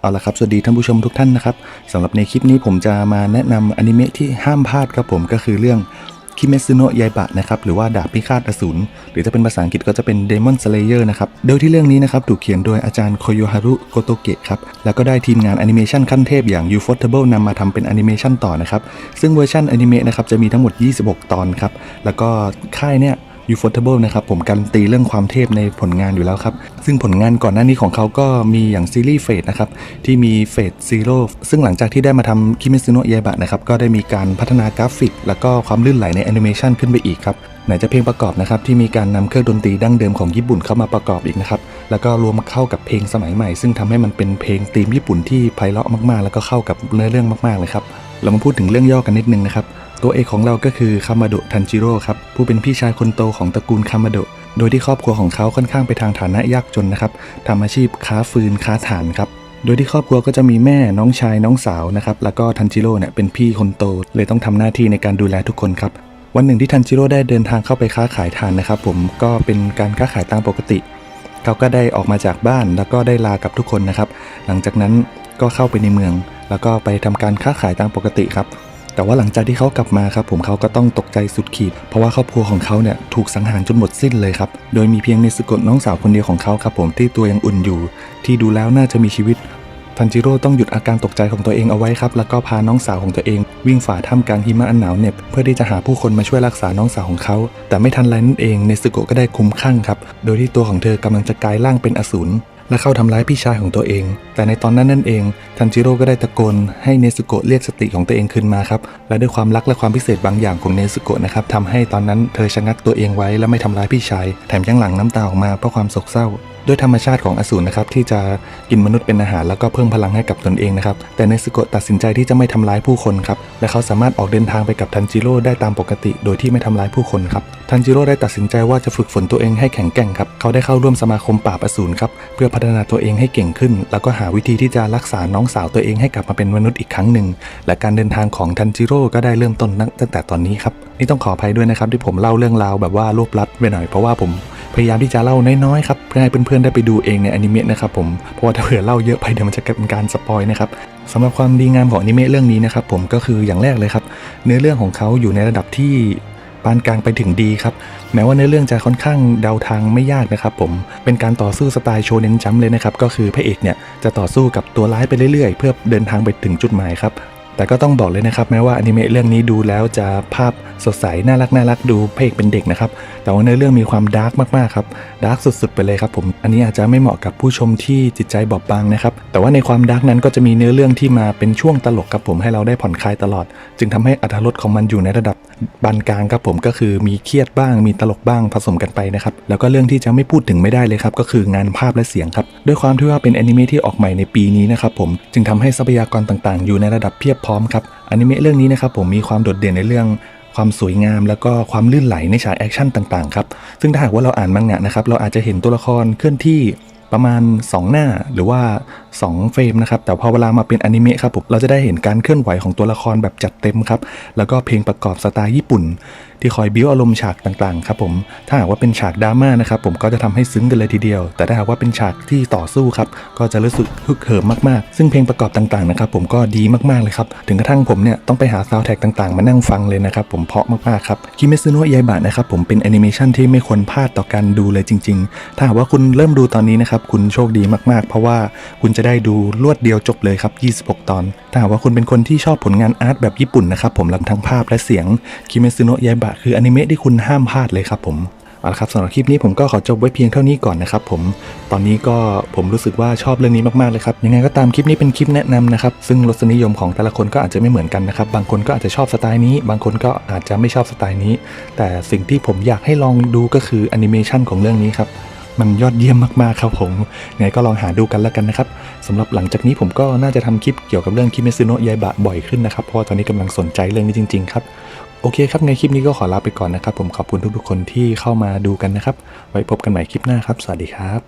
เอาละครับ สวัสดีท่านผู้ชมทุกท่านนะครับสำหรับในคลิปนี้ผมจะมาแนะนำอนิเมะที่ห้ามพลาดครับผมก็คือเรื่องคิเมซุโนะยายบะนะครับหรือว่าดาบพิฆาตอสูรหรือจะเป็นภาษาอังกฤษก็จะเป็น Demon Slayer นะครับโดยที่เรื่องนี้นะครับถูกเขียนโดยอาจารย์โคโยฮารุโกโตเกะครับแล้วก็ได้ทีมงานแอนิเมชันขั้นเทพอย่าง Ufotable นำมาทำเป็นแอนิเมชันต่อนะครับซึ่งเวอร์ชันอนิเมะนะครับจะมีทั้งหมด 26 ตอนครับแล้วก็ค่ายเนี่ย Ufotable นะครับผมการันตีเรื่องความเทพในผลงานอยู่แล้วครับ ซึ่งผลงานก่อนหน้านี้ของเขาก็มีอย่างซีรีส์เฟดนะครับ ที่มีเฟดซีโร่ซึ่งหลังจากที่ได้มาทำคิมิซุโนะยายบะนะครับ ก็ได้มีการพัฒนากราฟิก แล้วก็ความลื่นไหลในแอนิเมชันขึ้นไปอีกครับไหนจะเพลงประกอบนะครับที่มีการนำเครื่องดนตรีดั้งเดิมของญี่ปุ่นเข้ามาประกอบอีกนะครับแล้วก็รวมเข้ากับเพลงสมัยใหม่ ซึ่งทำให้มันเป็นเพลงธีมญี่ปุ่นที่ไพเราะมากๆ แล้วก็เข้ากับเนื้อเรื่องมากๆเลยครับเรามาพูดถึงเรื่องย่อกันนิดนึงนะครับ ตัวเอกของเราก็คือคามาโดะทันจิโร่ครับ ผู้เป็นพี่ชายคนโตของตระกูลคามาโดะโดยที่ครอบครัวของเขาค่อนข้างไปทางฐานะยากจนนะครับทำอาชีพค้าฟืนค้าถ่านครับโดยที่ครอบครัวก็จะมีแม่น้องชายน้องสาวนะครับแล้วก็ทันจิโร่เนี่ยเป็นพี่คนโต เลยต้องทำหน้าที่ในการดูแลทุกคนครับวันหนึ่งที่ทันจิโร่ได้เดินทางเข้าไปค้าขายถ่านนะครับผมก็เป็นการค้าขายตามปกติ เขาก็ได้ออกมาจากบ้านแล้วก็ได้ลากับทุกคนนะครับ หลังจากนั้นก็เข้าไปในเมือง แล้วก็ไปทำการค้าขายตามปกติครับ แต่ว่าหลังจากที่เขากลับมาครับผมเขาก็ต้องตกใจสุดขีด เพราะว่าครอบครัวของเขาเนี่ยถูกสังหารจนหมดสิ้นเลยครับ โดยมีเพียงเนสโกะน้องสาวคนเดียวของเขาครับผมที่ตัวยังอุ่นอยู่ ที่ดูแล้วน่าจะมีชีวิตทันจิโร่ต้องหยุดอาการตกใจของตัวเองเอาไว้ครับ แล้วก็พาน้องสาวของตัวเอง วิ่งฝ่าท่ามกลางหิมะอันหนาวเหน็บเพื่อที่จะหาผู้คนมาช่วยรักษาน้องสาวของเขา แต่ไม่ทันไรนั่นเองเนสโกะก็ได้คุ้มคลั่งครับ โดยที่ตัวของเธอกำลังจะกลายร่างเป็นอสูร และเข้าทำร้ายพี่ชายของตัวเอง แต่ในตอนนั้นนั่นเองทันจิโร่ก็ได้ตะโกนให้เนซุโกะเรียกสติของตัวเองขึ้นมาครับและด้วยความรักและความพิเศษบางอย่างของเนซุโกะนะครับทำให้ตอนนั้นเธอชะงักตัวเองไว้และไม่ทำร้ายพี่ชายแถมยังหลั่งน้ำตาออกมาเพราะความโศกเศร้าด้วยธรรมชาติของอสูรนะครับที่จะกินมนุษย์เป็นอาหารแล้วก็เพิ่มพลังให้กับตนเองนะครับแต่เนซุโกะตัดสินใจที่จะไม่ทำร้ายผู้คนครับและเขาสามารถออกเดินทางไปกับทันจิโร่ได้ตามปกติ โดยที่ไม่ทำร้ายผู้คนครับทันจิโร่ได้ตัดสินใจว่าจะฝึกฝนตัวเองให้แข็งแกร่งครับเขาได้เข้าร่วมสมาคมปราบอสูรครับเพื่อพัฒนาตัวเองให้เก่งขึ้น แล้วก็หาวิธีที่จะรักษาน้องสาวตัวเองให้กลับมาเป็นมนุษย์อีกครั้งหนึ่งและการเดินทางของทันจิโร่ก็ได้เริ่มต้นตั้งแต่ตอนนี้ครับนี่ต้องขออภัยด้วยนะครับที่ผมเล่าเรื่องราวแบบว่ารวบลัดไปหน่อยเพราะว่าผม พยายามที่จะเล่าน้อยๆครับเพื่อให้เพื่อนๆได้ไปดูเองในอนิเมะนะครับผมเพราะว่าถ้าเผื่อเล่าเยอะไปเดี๋ยวมันจะกลายเป็นการสปอยนะครับสำหรับความดีงามของอนิเมะเรื่องนี้นะครับผมก็คืออย่างแรกเลยครับ เนื้อเรื่องของเขาอยู่ในระดับที่ปานกลางไปถึงดีครับ แม้ว่าเนื้อเรื่องจะค่อนข้างเดาทางไม่ยากนะครับผม เป็นการต่อสู้สไตล์โชเน้นจัมเลยนะครับ ก็คือพระเอกเนี่ยจะต่อสู้กับตัวร้ายไปเรื่อยๆ เพื่อเดินทางไปถึงจุดหมายครับ แต่ก็ต้องบอกเลยนะครับแม้ว่าอนิเมะเรื่องนี้ดูแล้วจะภาพสดใสน่ารักน่ารักดูพระเพกเป็นเด็กนะครับแต่ว่าเนื้อเรื่องมีความดาร์กมากๆครับดาร์กสุดๆไปเลยครับผมอันนี้อาจจะไม่เหมาะกับผู้ชมที่จิตใจบอบบางนะครับแต่ว่าในความดาร์กนั้นก็จะมีเนื้อเรื่องที่มาเป็นช่วงตลกครับผมให้เราได้ผ่อนคลายตลอด จึงทำให้อรรถรสของมันอยู่ในระดับ ปานกลางครับผมก็คือมีเครียดบ้าง มีตลกบ้างผสมกันไปนะครับ แล้วก็เรื่องที่จะไม่พูดถึงไม่ได้เลยครับ ก็คืองานภาพและเสียงครับ ด้วยความที่ว่าเป็นแอนิเมะที่ออกใหม่ในปีนี้นะครับผมจึงทำให้ทรัพยากรต่างๆ อยู่ในระดับเพียบพร้อมครับอนิเมะเรื่องนี้นะครับผมมีความโดดเด่นในเรื่องความสวยงามแล้วก็ความลื่นไหลในฉากแอคชั่นต่างๆครับ ซึ่งถ้าหากว่าเราอ่านมังงะนะครับ เราอาจจะเห็นตัวละครเคลื่อนที่ ประมาณ 2 หน้าหรือว่า 2 เฟรมนะครับแต่พอเวลามาเป็นอนิเมะครับผมเราจะได้เห็นการเคลื่อนไหวของตัวละครแบบจัดเต็มครับแล้วก็เพลงประกอบสไตล์ญี่ปุ่น ที่คอยบิ้วอารมณ์ฉากต่างๆครับผมถ้าหากว่าเป็นฉากดราม่านะครับผมก็จะทำให้ซึ้งกันเลยทีเดียว แต่ถ้าหากว่าเป็นฉากที่ต่อสู้ครับก็จะรู้สึกฮึกเหิมมากๆ ซึ่งเพลงประกอบต่างๆนะครับผมก็ดีมากๆเลยครับถึงกระทั่งผมเนี่ยต้องไปหาซาวด์แท็กต่างๆ มานั่งฟังเลยนะครับผมเพาะมากๆครับคิเมซุโนะยายบะนะครับผมเป็นแอนิเมชันที่ไม่ควรพลาดต่อการดูเลยจริง ๆ ถ้าหากว่าคุณเริ่มดูตอนนี้นะครับคุณโชคดีมากๆ เพราะว่าคุณจะได้ดูรวดเดียวจบเลยครับ 26 ตอน ถ้าหากว่าคุณเป็นคนที่ชอบผลงานอาร์ตแบบญี่ปุ่นนะครับผมลำทั้งภาพและเสียงคิเมซุโนะยายบะคืออนิเมะที่คุณห้ามพลาดเลยครับผมเอาละครับสำหรับคลิปนี้ผมก็ขอจบไว้เพียงเท่านี้ก่อนนะครับผมตอนนี้ก็ผมรู้สึกว่าชอบเรื่องนี้มากๆเลยครับยังไงก็ตามคลิปนี้เป็นคลิปแนะนำนะครับซึ่งรสนิยมของแต่ละคนก็อาจจะไม่เหมือนกันนะครับบางคนก็อาจจะชอบสไตล์นี้ บางคนก็อาจจะไม่ชอบสไตล์นี้ แต่สิ่งที่ผมอยากให้ลองดูก็คือแอนิเมชันของเรื่องนี้ครับ มันยอดเยี่ยมมากๆครับผมยังไงก็ลองหาดูกันแล้วกันนะครับสำหรับหลังจากนี้ผมก็น่าจะทำคลิปเกี่ยวกับเรื่องคิเมซุโนะยายบะบ่อยขึ้นนะครับเพราะาตอนนี้กำลังสนใจเรื่องนี้จริงๆครับโอเคครับในคลิปนี้ก็ขอลาไปก่อนนะครับ ผมขอบคุณทุกๆคนที่เข้ามาดูกันนะครับ ไว้พบกันใหม่คลิปหน้าครับ สวัสดีครับ